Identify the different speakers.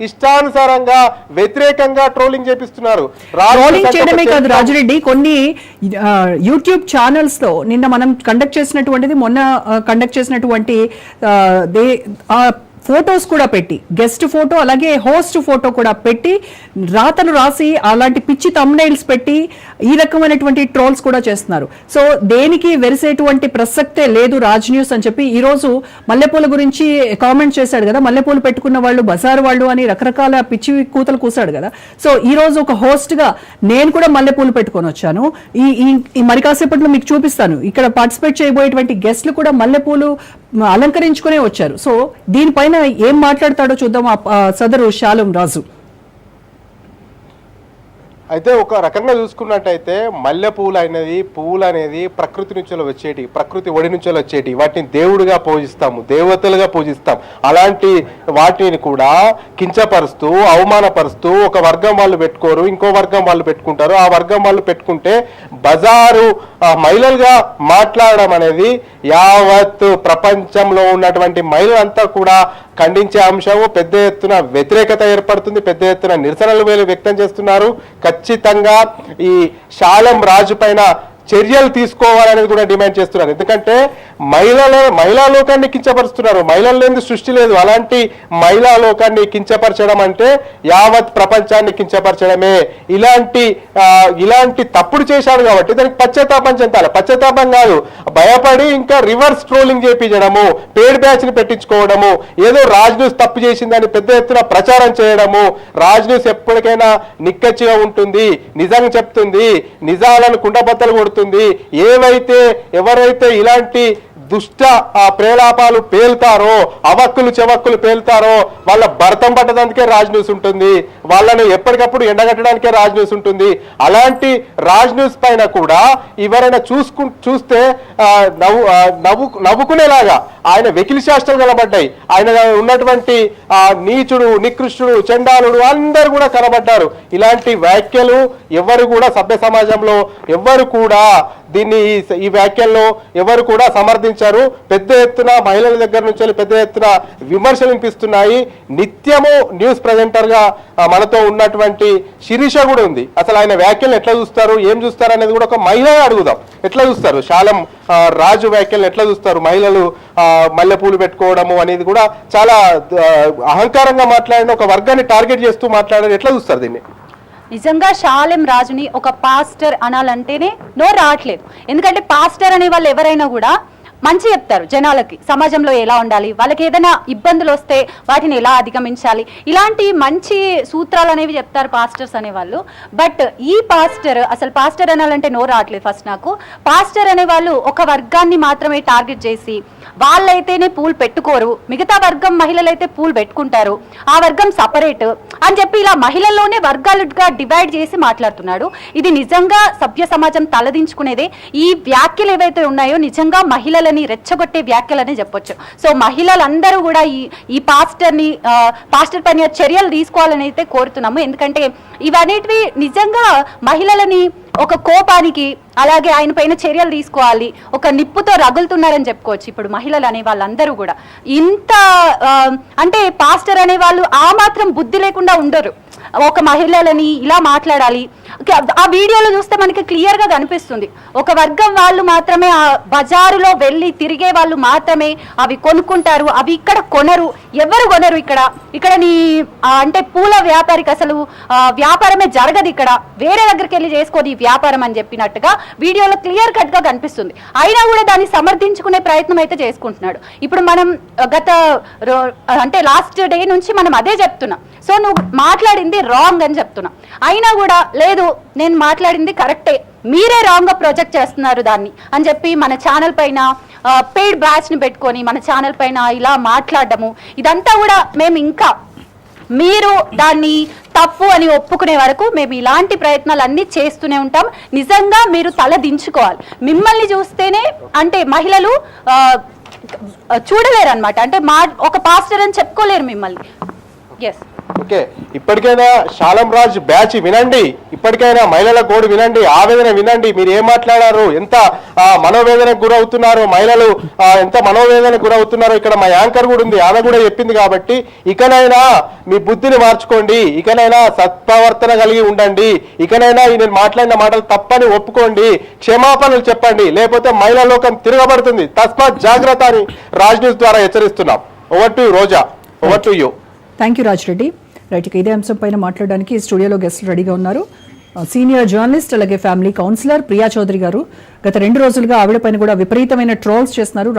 Speaker 1: ఇష్టానుసారంగా వ్యతిరేకంగా ట్రోలింగ్ చేపిస్తున్నారు
Speaker 2: ట్రోలింగ్ చేయడమే కాదు. రాజురెడ్డి కొన్ని యూట్యూబ్ ఛానల్స్లో నిన్న మనం కండక్ట్ చేసినటువంటిది మొన్న కండక్ట్ చేసినటువంటి దే ఫొటోస్ కూడా పెట్టి గెస్ట్ ఫోటో అలాగే హోస్ట్ ఫోటో కూడా పెట్టి రాతలు రాసి అలాంటి పిచ్చి తమ్నైల్స్ పెట్టి ఈ రకమైనటువంటి ట్రోల్స్ కూడా చేస్తున్నారు. సో దేనికి వెరిసేటువంటి ప్రసక్తే లేదు రాజ్ న్యూస్ అని చెప్పి ఈ రోజు మల్లెపూల గురించి కామెంట్ చేశాడు కదా. మల్లెపూలు పెట్టుకున్న వాళ్ళు బజార్ వాళ్ళు అని రకరకాల పిచ్చి కూతలు కూసాడు కదా. సో ఈ రోజు ఒక హోస్ట్గా నేను కూడా మల్లెపూలు పెట్టుకొని వచ్చాను. ఈ ఈ- మరి కాసేపట్లో మీకు చూపిస్తాను. ఇక్కడ పార్టిసిపేట్ చేయబోయేటువంటి గెస్ట్లు కూడా మల్లెపూలు అలంకరించుకునే వచ్చారు. సో దీనిపైన ఏం మాట్లాడతాడో చూద్దాం ఆ సదరు శాలం రాజు.
Speaker 1: అయితే ఒక రకంగా చూసుకున్నట్టయితే మల్లె పువ్వులు అనేది పువ్వులు అనేది ప్రకృతి నుంచి వచ్చేటి ప్రకృతి ఒడి నుంచి వచ్చేటి వాటిని దేవుడిగా పూజిస్తాము దేవతలుగా పూజిస్తాం. అలాంటి వాటిని కూడా కించపరుస్తూ అవమానపరుస్తూ ఒక వర్గం వాళ్ళు పెట్టుకోరు ఇంకో వర్గం వాళ్ళు పెట్టుకుంటారు. ఆ వర్గం వాళ్ళు పెట్టుకుంటే బజారు మహిళలుగా మాట్లాడడం అనేది యావత్ ప్రపంచంలో ఉన్నటువంటి మహిళలంతా కూడా ఖండించే అంశము పెద్ద ఎత్తున వ్యతిరేకత ఏర్పడుతుంది పెద్ద ఎత్తున నిరసనలు వేలు వ్యక్తం చేస్తున్నారు. ఖచ్చితంగా ఈ శాలం రాజు పైన చర్యలు తీసుకోవాలనేది కూడా డిమాండ్ చేస్తున్నారు. ఎందుకంటే మహిళల మహిళా లోకాన్ని కించపరుస్తున్నారు. మహిళలు లేని సృష్టి లేదు. అలాంటి మహిళా లోకాన్ని కించపరచడం అంటే యావత్ ప్రపంచాన్ని కించపరచడమే. ఇలాంటి ఇలాంటి తప్పుడు చేశాడు కాబట్టి దానికి పశ్చాత్తాపం చెందాలి. పశ్చాత్తాపం కాదు. భయపడి ఇంకా రివర్స్ ట్రోలింగ్ చేపించడము పేడ్ బ్యాచ్ని పెట్టించుకోవడము ఏదో రాజ్ న్యూస్ తప్పు చేసిందని పెద్ద ఎత్తున ప్రచారం చేయడము రాజ్ న్యూస్ ఎప్పటికైనా నిక్కచ్చిగా ఉంటుంది నిజం చెప్తుంది నిజాలను కుండబద్దలు కొడుతుంది. ఏవైతే ఎవరైతే ఇలాంటి దుష్ట ఆ ప్రేలాపాలు పేల్తారో అవక్కులు చెవక్కులు పేల్తారో వాళ్ళ భర్తం పట్టడానికే రాజ్ న్యూస్ ఉంటుంది. వాళ్ళని ఎప్పటికప్పుడు ఎండగట్టడానికే రాజ్ న్యూస్ ఉంటుంది. అలాంటి రాజ్ న్యూస్ పైన కూడా ఎవరైనా చూసుకు చూస్తే నవ్వు నవ్వు నవ్వుకునేలాగా ఆయన వెకిలి శాస్త్రం కనబడ్డాయి. ఆయన ఉన్నటువంటి ఆ నీచుడు నికృష్టుడు చండాలుడు అందరూ కూడా కనబడ్డారు. ఇలాంటి వ్యాఖ్యలు ఎవరు కూడా సభ్య సమాజంలో ఎవరు కూడా దీన్ని ఈ- వ్యాఖ్యల్లో ఎవరు కూడా సమర్థించారు. పెద్ద ఎత్తున మహిళల దగ్గర నుంచి పెద్ద ఎత్తున విమర్శలు వినిపిస్తున్నాయి. నిత్యము న్యూస్ ప్రజెంటర్గా మనతో ఉన్నటువంటి శిరీష కూడా ఉంది. అసలు ఆయన వ్యాఖ్యలు ఎట్లా చూస్తారు ఏం చూస్తారు అనేది కూడా ఒక మహిళ అడుగుదాం. ఎట్లా చూస్తారు? శాలం రాజు వ్యాఖ్యలు ఎట్లా చూస్తారు? మహిళలు మల్లెపూలు పెట్టుకోవడము అనేది కూడా చాలా అహంకారంగా మాట్లాడిన ఒక వర్గాన్ని టార్గెట్ చేస్తూ మాట్లాడారు. ఎట్లా చూస్తారు దీన్ని?
Speaker 3: నిజంగా షాలెం రాజుని ఒక పాస్టర్ అనాలంటేనే నో రావట్లేదు. ఎందుకంటే పాస్టర్ అనే వాళ్ళు ఎవరైనా కూడా మంచి చెప్తారు జనాలకి. సమాజంలో ఎలా ఉండాలి? వాళ్ళకి ఏదైనా ఇబ్బందులు వస్తే వాటిని ఎలా అధిగమించాలి? ఇలాంటి మంచి సూత్రాలు అనేవి చెప్తారు పాస్టర్స్ అనేవాళ్ళు. బట్ ఈ పాస్టర్ అసలు పాస్టర్ అనాలంటే నో రావట్లేదు ఫస్ట్ నాకు. పాస్టర్ అనేవాళ్ళు ఒక వర్గాన్ని మాత్రమే టార్గెట్ చేసి వాళ్ళైతేనే పూలు పెట్టుకోరు. మిగతా వర్గం మహిళలైతే పూలు పెట్టుకుంటారు. ఆ వర్గం సపరేట్ అని చెప్పి ఇలా మహిళల్లోనే వర్గాలుగా డివైడ్ చేసి మాట్లాడుతున్నాడు. ఇది నిజంగా సభ్య సమాజం తలదించుకునేదే. ఈ వ్యాఖ్యలు ఏవైతే ఉన్నాయో నిజంగా మహిళలని రెచ్చగొట్టే వ్యాఖ్యలనే చెప్పొచ్చు. సో మహిళలందరూ కూడా ఈ ఈ పాస్టర్ని పాస్టర్ పైన చర్యలు తీసుకోవాలని అయితే కోరుతున్నాము. ఎందుకంటే ఇవన్నిటివి నిజంగా మహిళలని ఒక కోపానికి అలాగే ఆయన పైన చర్యలు తీసుకోవాలి. ఒక నిప్పుతో రగులుతున్నారని చెప్పుకోవచ్చు ఇప్పుడు మహిళలు అనే వాళ్ళందరూ కూడా. ఇంత అంటే పాస్టర్ అనే వాళ్ళు ఆ మాత్రం బుద్ధి లేకుండా ఉండరు. ఒక మహిళలని ఇలా మాట్లాడాలి. ఆ వీడియోలో చూస్తే మనకి క్లియర్గా కనిపిస్తుంది. ఒక వర్గం వాళ్ళు మాత్రమే ఆ బజారులో వెళ్ళి తిరిగే వాళ్ళు మాత్రమే అవి కొనుక్కుంటారు. అవి ఇక్కడ కొనరు. ఎవరు కొనరు ఇక్కడ. ఇక్కడ నీ అంటే పూల వ్యాపారికి అసలు వ్యాపారమే జరగదు ఇక్కడ. వేరే దగ్గరికి వెళ్ళి చేసుకొని ఈ వ్యాపారం అని చెప్పినట్టుగా వీడియోలో క్లియర్ కట్గా కనిపిస్తుంది. అయినా కూడా దాన్ని సమర్థించుకునే ప్రయత్నం అయితే చేసుకుంటున్నాడు. ఇప్పుడు మనం గత రో- అంటే లాస్ట్ డే నుంచి మనం అదే చెప్తున్నాం. సో నువ్వు మాట్లాడింది రాంగ్ అని చెప్తున్నా. అయినా కూడా లేదు నేను మాట్లాడింది కరెక్టే మీరే రాంగ్గా ప్రొజెక్ట్ చేస్తున్నారు దాన్ని అని చెప్పి మన ఛానల్ పైన పెయిడ్ బ్యాచ్ని పెట్టుకొని మన ఛానల్ పైన ఇలా మాట్లాడడము ఇదంతా కూడా మేము ఇంకా మీరు దాన్ని తప్పు అని ఒప్పుకునే వరకు మేము ఇలాంటి ప్రయత్నాలు అన్నీ చేస్తూనే ఉంటాం. నిజంగా మీరు తల దించుకోవాలి. మిమ్మల్ని చూస్తేనే అంటే మహిళలు చూడలేరు అనమాట అంటే మా ఒక పాస్టర్ అని చెప్పుకోలేరు మిమ్మల్ని. ఎస్
Speaker 1: ఓకే ఇప్పటికైనా శాలం రాజ్ బ్యాచ్ వినండి ఇప్పటికైనా మహిళల గోడు వినండి ఆవేదన వినండి మీరు ఏం మాట్లాడారు ఎంత మనోవేదనకు గురవుతున్నారు మహిళలు ఎంత మనోవేదనకు గురవుతున్నారు ఇక్కడ మా యాంకర్ కూడా ఉంది ఆమె కూడా చెప్పింది కాబట్టి ఇకనైనా మీ బుద్ధిని మార్చుకోండి ఇకనైనా సత్ప్రవర్తన కలిగి ఉండండి ఇకనైనా నేను మాట్లాడిన మాటలు తప్పని ఒప్పుకోండి క్షమాపణలు చెప్పండి లేకపోతే మహిళా లోకం తిరగబడుతుంది. తస్మాత్ జాగ్రత్త అని రాజ్ న్యూస్ ద్వారా హెచ్చరిస్తున్నాం. Over to Roja. Over to you
Speaker 2: thank you Raj Reddy right ఇక ఇదే అంశం పైన మాట్లాడడానికి స్టూడియోలో గెస్టులు రెడీగా ఉన్నారు. Uh, సీనియర్ జర్నలిస్ట్ అలాగే ఫ్యామిలీ కౌన్సిలర్ ప్రియా చౌదరి గారు. గత రెండు రోజులుగా ఆవిడ పైన కూడా విపరీతమైన ట్రోల్స్ చేస్తున్నారు.